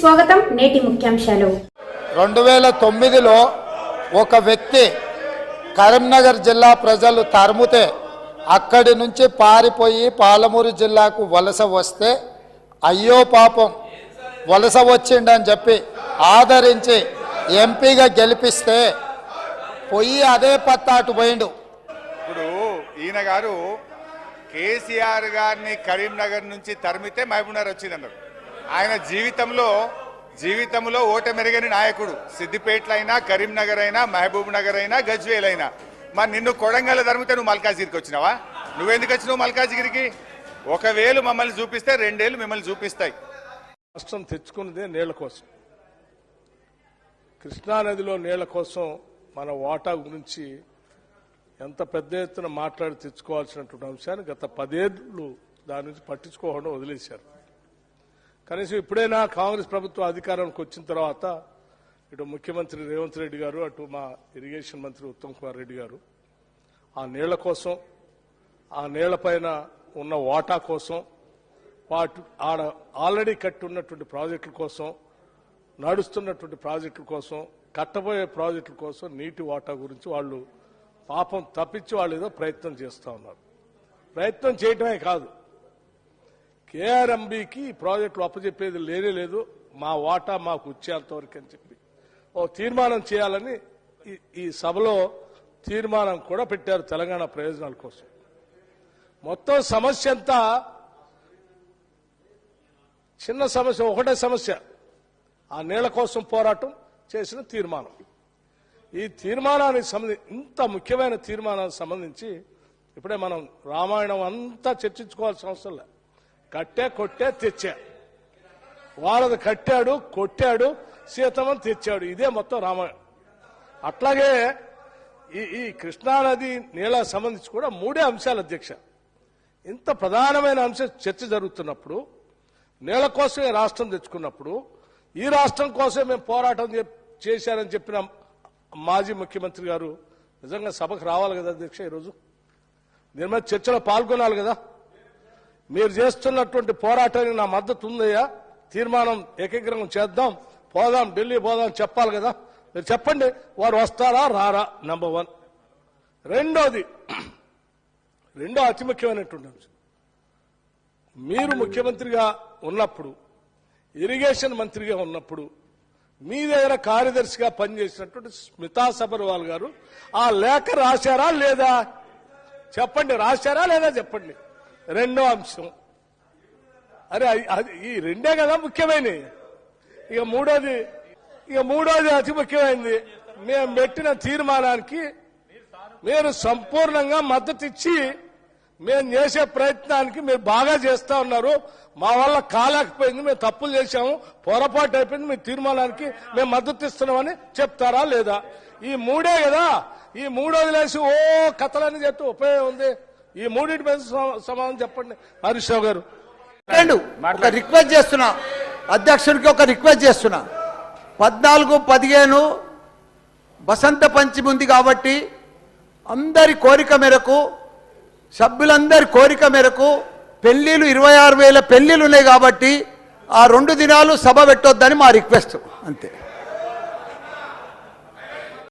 నమస్కారం నేటి ముఖ్యాంశాలు. రెండు వేల తొమ్మిదిలో ఒక వ్యక్తి కరీంనగర్ జిల్లా ప్రజలు తరుముతే అక్కడి నుంచి పారిపోయి పాలమూరు జిల్లాకు వలస వస్తే అయ్యో పాపం వలస వచ్చిండని చెప్పి ఆదరించి ఎంపీగా గెలిపిస్తే పొయ్యి అదే పత్తాటు పోయిండు. ఇప్పుడు ఈయన గారు కేసీఆర్ గారిని కరీంనగర్ నుంచి తరిమితే మహబూబ్నగర్ వచ్చిందన్నారు ఆయన జీవితంలో జీవితంలో ఓటమెరగని నాయకుడు. సిద్దిపేటలో అయినా కరీంనగర్ అయినా మహబూబ్ నగర్ అయినా గజ్వేల్ అయినా మరి నిన్ను కొడంగల్ తరిమితే నువ్వు మల్కాజిగిరికి వచ్చినావా? నువ్వెందుకు వచ్చినావు మల్కాజిగిరికి? ఒకవేళ మమ్మల్ని చూపిస్తే రెండేళ్ళు మిమ్మల్ని చూపిస్తాయి. రాష్ట్రం తెచ్చుకున్నదే నీళ్ళ కోసం. కృష్ణానదిలో నీళ్ళ కోసం మన వాటా గురించి ఎంత పెద్ద ఎత్తున మాట్లాడి తెచ్చుకోవాల్సినటువంటి అంశాన్ని గత పదేళ్ళు దాని నుంచి పట్టించుకోకుండా వదిలేశారు. కనీసం ఇప్పుడైనా కాంగ్రెస్ ప్రభుత్వం అధికారానికి వచ్చిన తర్వాత ఇటు ముఖ్యమంత్రి రేవంత్ రెడ్డి గారు అటు మా ఇరిగేషన్ మంత్రి ఉత్తమ్ కుమార్ రెడ్డి గారు ఆ నీళ్ళ కోసం ఆ నీళ్ళపైన ఉన్న వాటా కోసం వాటి ఆడ ఆల్రెడీ కట్టి ఉన్నటువంటి ప్రాజెక్టుల కోసం నడుస్తున్నటువంటి ప్రాజెక్టుల కోసం కట్టబోయే ప్రాజెక్టుల కోసం నీటి వాటా గురించి వాళ్ళు పాపం తప్పించి వాళ్ళు ఏదో ప్రయత్నం చేస్తూ ఉన్నారు. ప్రయత్నం చేయటమే కాదు. కేఆర్ఎంబికి ప్రాజెక్టులు అప్పచెప్పేది లేనే లేదు. మా వాటా మాకు వచ్చేంత వరకు అని చెప్పి. ఓ తీర్మానం చేయాలని ఈ- ఈ సభలో తీర్మానం కూడా పెట్టారు తెలంగాణ ప్రయోజనాల కోసం. మొత్తం సమస్య అంతా చిన్న సమస్య ఒకటే సమస్య. ఆ నీళ్ళ కోసం పోరాటం చేసిన తీర్మానం. ఈ తీర్మానానికి సంబంధించి ఇంత ముఖ్యమైన తీర్మానానికి సంబంధించి ఇప్పుడే మనం రామాయణం అంతా చర్చించుకోవాల్సిన అవసరం లేదు. కట్టే కొట్టే తెచ్చా. వాళ్ళది కట్టాడు కొట్టాడు సీతమని తెచ్చాడు. ఇదే మొత్తం రామాయణం. అట్లాగే ఈ ఈ కృష్ణానది నీళ్ళ సంబంధించి కూడా మూడే అంశాలు అధ్యక్ష. ఇంత ప్రధానమైన అంశం చర్చ జరుగుతున్నప్పుడు నీళ్ళ కోసమే రాష్ట్రం తెచ్చుకున్నప్పుడు ఈ రాష్ట్రం కోసమే మేము పోరాటం చేశారని చెప్పిన మాజీ ముఖ్యమంత్రి గారు నిజంగా సభకు రావాలి కదా అధ్యక్ష ఈరోజు? దీని మీద చర్చలో పాల్గొనాలి కదా? మీరు చేస్తున్నటువంటి పోరాటానికి నా మద్దతు ఉందయ్యా. తీర్మానం ఏకగ్రహం చేద్దాం. పోదాం ఢిల్లీ పోదాం చెప్పాలి కదా. మీరు చెప్పండి వారు వస్తారా రారా? నంబర్ వన్ రెండోది రెండో అతి ముఖ్యమైనటువంటి అంశం. మీరు ముఖ్యమంత్రిగా ఉన్నప్పుడు ఇరిగేషన్ మంత్రిగా ఉన్నప్పుడు మీ దగ్గర కార్యదర్శిగా పనిచేసినటువంటి స్మితా సబర్వాల్ గారు ఆ లేఖ రాశారా లేదా? చెప్పండి రాశారా లేదా చెప్పండి? రెండో అంశం. అరే అది ఈ రెండే కదా ముఖ్యమైనవి ఇక మూడోది ఇక మూడోది అతి ముఖ్యమైనది. మేము పెట్టిన తీర్మానానికి మీరు సంపూర్ణంగా మద్దతు ఇచ్చి మేము చేసే ప్రయత్నానికి మీరు బాగా చేస్తా ఉన్నారు. మా వల్ల కాలేకపోయింది మేము తప్పులు చేశాము పొరపాటు అయిపోయింది మీ తీర్మానానికి మేము మద్దతు ఇస్తున్నామని చెప్తారా లేదా? ఈ మూడే కదా ఈ మూడోది వదిలేసి ఓ కథలని చెప్తే ఉపయోగం ఉంది. ఈ మూడింటి మీద సమ- సమాధానం చెప్పండి. హరీష్ రావు గారు ఒక రిక్వెస్ట్ చేస్తున్నా. అధ్యక్షుడికి ఒక రిక్వెస్ట్ చేస్తున్నా. పద్నాలుగు పదిహేను వసంత పంచమి ఉంది కాబట్టి అందరి కోరిక మేరకు సభ్యులందరి కోరిక మేరకు పెళ్ళిలు ఇరవై ఆరు వేల పెళ్ళిలు ఉన్నాయి కాబట్టి ఆ రెండు దినాలు సభ పెట్టొద్దని మా రిక్వెస్ట్. అంతే.